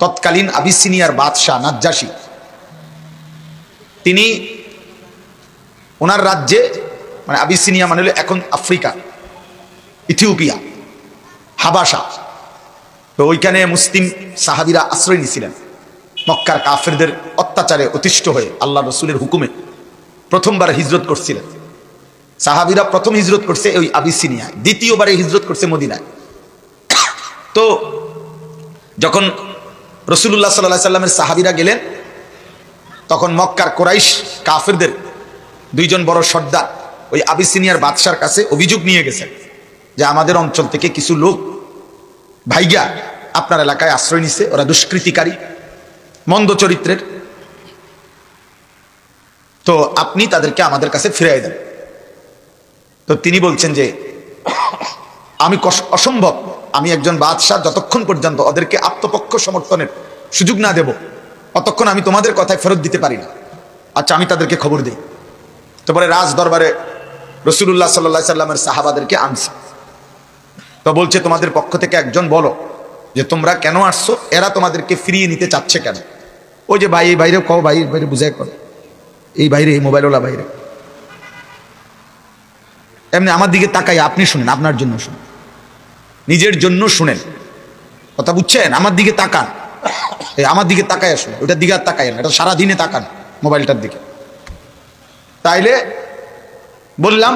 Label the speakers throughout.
Speaker 1: তৎকালীন আবিসিনিয়ার বাদশাহ নাজ্জাসী। তিনি ওনার রাজ্যে মানে আবিসিনিয়া মানে হলো এখন আফ্রিকা, ইথিওপিয়া, হাবাসা। তো ওইখানে মুসলিম সাহাবিরা আশ্রয় নিয়েছিলেন। মক্কার কাফেরদের অত্যাচারে অতিষ্ঠ হয়ে আল্লাহ রসুলের হুকুমে প্রথমবার হিজরত করছিলেন। সাহাবিরা প্রথম হিজরত করছে ওই আবিসিনিয়ায়, দ্বিতীয়বারে হিজরত করছে মদিনায়। তো যখন রসুল্লাহ সাল্লাহ সাল্লামের সাহাবিরা গেলেন। তখন মক্কার কোরাইশ কাফেরদের দুইজন বড় সর্দার ওই আবিসিনিয়ার বাদশার কাছে অভিযোগ নিয়ে গেছেন যে আমাদের অঞ্চল থেকে কিছু লোক ভাইগা আপনার এলাকায় আশ্রয় নিছে, ওরা দুষ্কৃতিকারী, মন্দ চরিত্রের। তো আপনি তাদেরকে আমাদের কাছে ফিরাই দেন। তো তিনি বলছেন যে, আমি অসম্ভব আমি একজন বাদশাহ যতক্ষণ পর্যন্ত ওদেরকে আত্মপক্ষ সমর্থনের সুযোগ না দেব, ততক্ষণ আমি তোমাদের কথায় ফেরত দিতে পারি না। আচ্ছা আমি তাদেরকে খবর দিই। তারপরে রাজ দরবারে রসুল্লাহ সাল্লা সাল্লামের সাহাবাদেরকে আনছে। তো বলছে, তোমাদের পক্ষ থেকে একজন বলো যে তোমরা কেন আসছো? এরা তোমাদেরকে ফিরিয়ে নিতে চাচ্ছে কেন? ওই যে ভাই, এই বাইরে কও ভাই বাইরে বুঝাই কর। এই বাইরে, এই মোবাইলওয়ালা বাইরে। এমনি আমার দিকে তাকাই, আপনি শুনেন, আপনার জন্য শুনেন। নিজের জন্য শুনেন। কথা বুঝছেন? আমার দিকে তাকান। এই আমার দিকে তাকায় আসুন। ওটার দিকে আর তাকায় না। এটা সারাদিনে তাকান মোবাইলটার দিকে। তাইলে বললাম,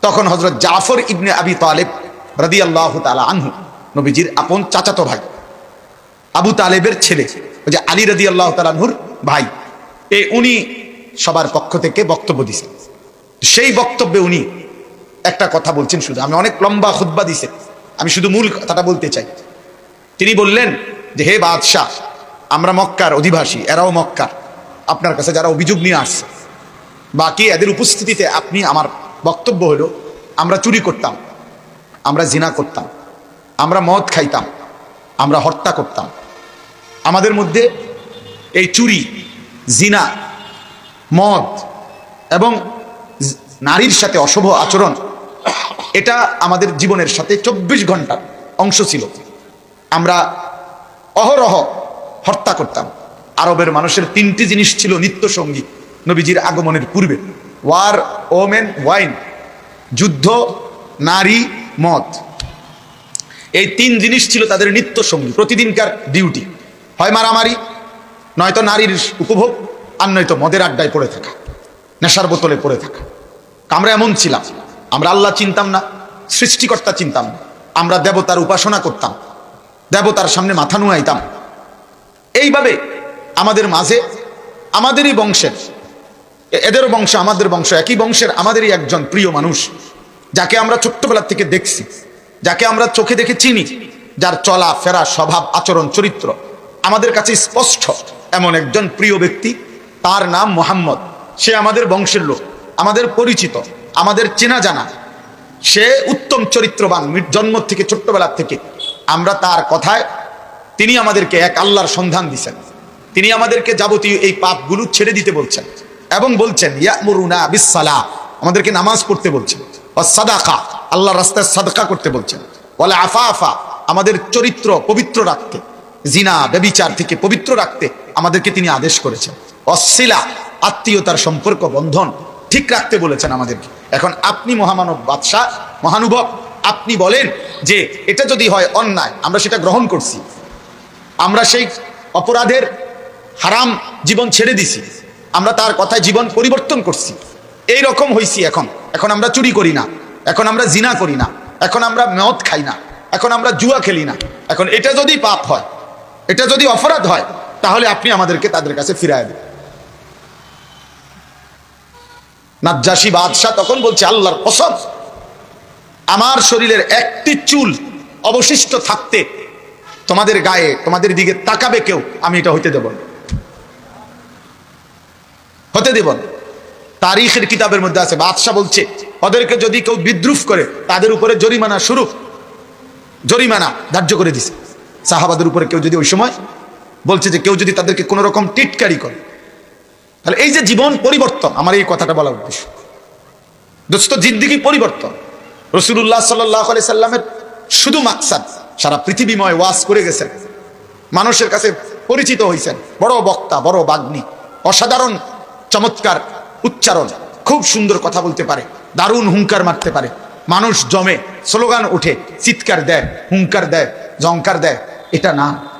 Speaker 1: তখন হজরত জাফর ইবনে আবি তালেব রাদি আল্লাহ তালা আনহু, নবীজির আপন চাচাতো ভাই, আবু তালেবের ছেলে, ওই যে আলী রাদি আল্লাহ তালানহুর ভাই, এ উনি সবার পক্ষ থেকে বক্তব্য দিছেন। সেই বক্তব্যে উনি একটা কথা বলছেন শুধু। আমি অনেক লম্বা খুদ্া দিছে। আমি শুধু মূল কথাটা বলতে চাই। তিনি বললেন যে, হে বাদশাহ, আমরা মক্কার অধিবাসী, এরাও মক্কার। আপনার কাছে যারা অভিযোগ নিয়ে আসছে, বাকি এদের উপস্থিতিতে আপনি আমার বক্তব্য হলো, আমরা চুরি করতাম, আমরা জিনা করতাম, আমরা মদ খাইতাম, আমরা হত্যা করতাম। আমাদের মধ্যে এই চুরি, জিনা, মদ এবং নারীর সাথে অশুভ আচরণ এটা আমাদের জীবনের সাথে চব্বিশ ঘণ্টার অংশ ছিল। আমরা অহরহ হত্যা করতাম। আরবের মানুষের তিনটি জিনিস ছিল নিত্য সঙ্গী, নবীজির আগমনের পূর্বে। ওয়ার, ওমেন, ওয়াইন, যুদ্ধ, নারী, মদ। এই তিন জিনিস ছিল তাদের নিত্য সঙ্গী, প্রতিদিনকার ডিউটি। হয় মারামারি, নয়তো নারীর উপভোগ, আর নয়তো মদের আড্ডায় পড়ে থাকা, নেশার বোতলে পড়ে থাকা। আমরা এমন ছিলাম। আমরা আল্লাহ চিনতাম না, সৃষ্টিকর্তা চিনতাম আমরা দেবতার উপাসনা করতাম, দেবতার সামনে মাথা নুয়াইতাম। এইভাবে আমাদের মাঝে, আমাদেরই বংশের, এদেরও বংশ, আমাদের বংশ, একই বংশের আমাদেরই একজন প্রিয় মানুষ, যাকে আমরা ছোট্টবেলার থেকে দেখছি, যাকে আমরা চোখে দেখে চিনি, যার চলা, ফেরা, স্বভাব, আচরণ, চরিত্র আমাদের কাছে স্পষ্ট এমন একজন প্রিয় ব্যক্তি। তার নাম মোহাম্মদ। সে আমাদের বংশের লোক, আমাদের পরিচিত। আমাদের চেনা জানা। সে উত্তম চরিত্রবান জন্ম থেকে, ছোট্টবেলা থেকে। আমরা তার কথায়, তিনি আমাদেরকে এক আল্লাহর সন্ধান দিছেন। তিনি আমাদেরকে যাবতীয় এই পাপগুলো ছেড়ে দিতে বলছেন এবং বলছেন, ইয়ামুরুনা বিসালা আমাদেরকে নামাজ পড়তে বলছেন। সাদাকা আল্লাহ রাস্তায় সাদকা করতে বলছেন। বলে আফা আফা আমাদের চরিত্র পবিত্র রাখতে, জিনা বেবিচার থেকে পবিত্র রাখতে আমাদেরকে তিনি আদেশ করেছেন। অশিলা আত্মীয়তার সম্পর্ক বন্ধন ঠিক রাখতে বলেছেন আমাদেরকে। এখন আপনি মহামানব বাদশাহ, মহানুভব, আপনি বলেন যে এটা যদি হয় অন্যায়, আমরা সেটা গ্রহণ করছি। আমরা সেই অপরাধের হারাম জীবন ছেড়ে দিছি। আমরা তার কথায় জীবন পরিবর্তন করছি। এই রকম হইছি এখন। এখন আমরা চুরি করি না। এখন আমরা জিনা করি না। এখন আমরা মদ খাই না। এখন আমরা জুয়া খেলি না। এখন এটা যদি পাপ হয়, এটা যদি অপরাধ হয়, তাহলে আপনি আমাদেরকে তাদের কাছে ফিরায় দেন। নাজ্জাসী বাদশাহ তখন বলছে, আল্লাহর কসম, আমার শরীরের একটি চুল অবশিষ্ট থাকতে তোমাদের গায়ে, তোমাদের দিকে তাকাবে কেউ, আমি এটা হইতে দেব হতে দেব তারিখের কিতাবের মধ্যে আছে, বাদশাহ বলছে, ওদেরকে যদি কেউ বিদ্রুপ করে, তাদের উপরে জরিমানা শুরু জরিমানা ধার্য করে দিছে। সাহাবাদের উপরে কেউ যদি ওই সময় বলছে যে কেউ যদি তাদেরকে কোনো রকম টিটকারি করে তাহলে এই যে জীবন পরিবর্তন, আমার এই কথাটা বলা উদ্দেশ্য। দোস্ত জিদ্দিগি পরিবর্তন। রসুল্লাহ সাল্লাহ আলি সাল্লামের শুধু মাকসাদ, সারা পৃথিবীময় ওয়াজ করে গেছেন। মানুষের কাছে পরিচিত হয়েছেন বড় বক্তা, বড় বাগ্নি অসাধারণ, চমৎকার উচ্চারণ, খুব সুন্দর কথা বলতে পারে, দারুণ হুঙ্কার মারতে পারে। মানুষ জমে, স্লোগান ওঠে, চিৎকার দেয়, হুঙ্কার দেয় জঙ্কার দেয়। এটা না।